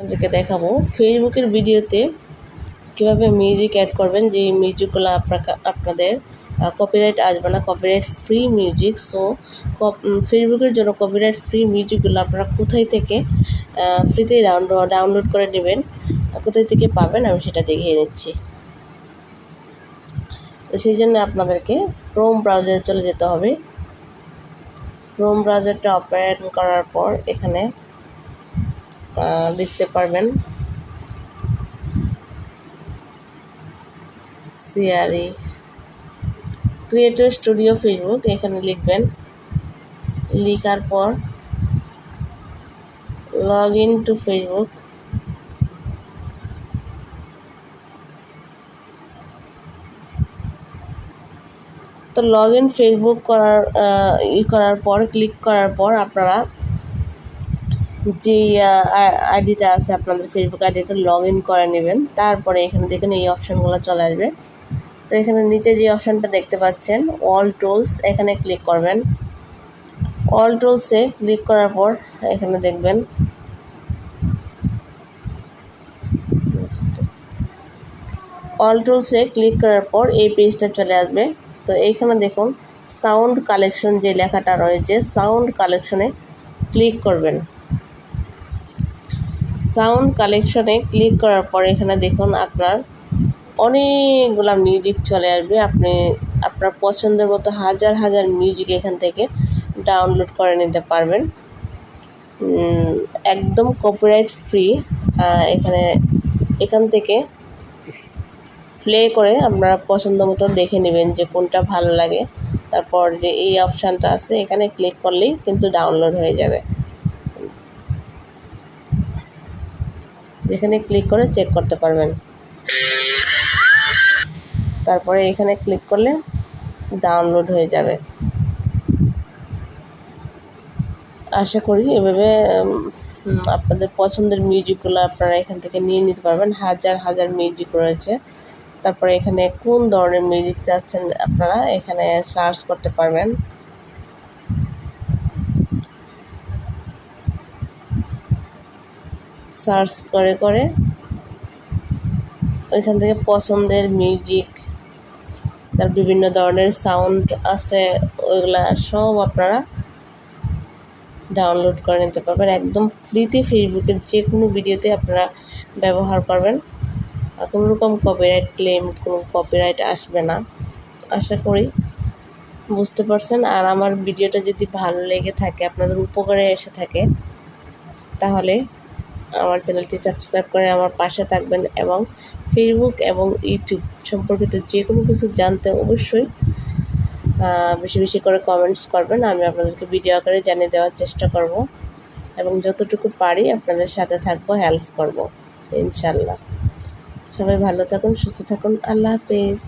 আপনাদেরকে দেখাবো। ফেসবুকের ভিডিওতে কীভাবে মিউজিক অ্যাড করবেন, যে মিউজিকগুলো আপনাকে, আপনাদের কপিরাইট আসবে না কপিরাইট ফ্রি মিউজিক সো ফেসবুকের জন্য কপিরাইট ফ্রি মিউজিকগুলো আপনারা কোথায় থেকে ফ্রিতেই ডাউনলোড ডাউনলোড করে নেবেন কোথায় থেকে পাবেন আমি সেটা দেখিয়ে নিচ্ছি। তো সেই জন্য আপনাদেরকে ক্রোম ব্রাউজারে চলে যেতে হবে। ক্রোম ব্রাউজারটা অপারেট করার পর এখানে দেখতে পারবেন। সিআরই ক্রিয়েটর স্টুডিও ফেসবুক, এখানে লিখবেন। লিখার পর লগ ইন টু ফেসবুক। তো লগ ইন ফেসবুক করার ই করার পর, ক্লিক করার পর আপনারা যে আইডিটা আছে আপনাদের ফেসবুক আইডিটা লগ ইন করে নেবেন। তারপরে এখানে দেখুন এই অপশানগুলো চলে আসবে। তো এখানে নিচে যে অপশানটা দেখতে পাচ্ছেন অল টুলস এখানে ক্লিক করবেন। অল টুলসে ক্লিক করার পর এখানে দেখবেন অল টুলসে ক্লিক করার পর এই পেজটা চলে আসবে। তো এইখানে দেখুন সাউন্ড কালেকশন যে লেখাটা রয়েছে সাউন্ড কালেকশনে ক্লিক করবেন। সাউন্ড কালেকশনে ক্লিক করার পর এখানে দেখুন আপনার অনেকগুলো মিউজিক চলে আসবে। আপনি আপনার পছন্দের মতো হাজার হাজার মিউজিক এখান থেকে ডাউনলোড করে নিতে পারবেন। একদম কপিরাইট ফ্রি এখানে এখান থেকে প্লে করে আপনারা পছন্দ মতো দেখে নেবেন যে কোনটা ভালো লাগে। তারপর যে এই অপশানটা আছে, এখানে ক্লিক করলেই কিন্তু ডাউনলোড হয়ে যাবে। যেখানে ক্লিক করে চেক করতে পারবেন। তারপরে এখানে ক্লিক করলে ডাউনলোড হয়ে যাবে। আশা করি এভাবে আপনাদের পছন্দের মিউজিকগুলো আপনারা এখান থেকে নিয়ে নিতে পারবেন। হাজার হাজার মিউজিক রয়েছে। তারপরে এখানে কোন ধরনের মিউজিক চাচ্ছেন আপনারা এখানে সার্চ করতে পারবেন। সার্চ করে করে। ওইখান থেকে পছন্দের মিউজিক, তার বিভিন্ন ধরনের সাউন্ড আছে, ওইগুলা সব আপনারা ডাউনলোড করে নিতে পারবেন। একদম ফ্রিতে ফেসবুকের যে কোনো ভিডিওতে আপনারা ব্যবহার করবেন। আর কোনো রকম কপিরাইট ক্লেম কোনো কপিরাইট আসবে না। আশা করি বুঝতে পারছেন। আর আমার ভিডিওটা যদি ভালো লেগে থাকে, আপনাদের উপকারে এসে থাকে, তাহলে আমার চ্যানেলটি সাবস্ক্রাইব করে আমার পাশে থাকবেন এবং ফেসবুক এবং ইউটিউব সম্পর্কিত যে কোনো কিছু জানতে অবশ্যই বেশি বেশি করে কমেন্টস করবেন। আমি আপনাদেরকে ভিডিও আকারে জানিয়ে দেওয়ার চেষ্টা করব এবং যতটুকু পারি আপনাদের সাথে থাকব হেল্প করব ইনশাল্লাহ সবাই ভালো থাকুন, সুস্থ থাকুন। আল্লাহ হাফেজ।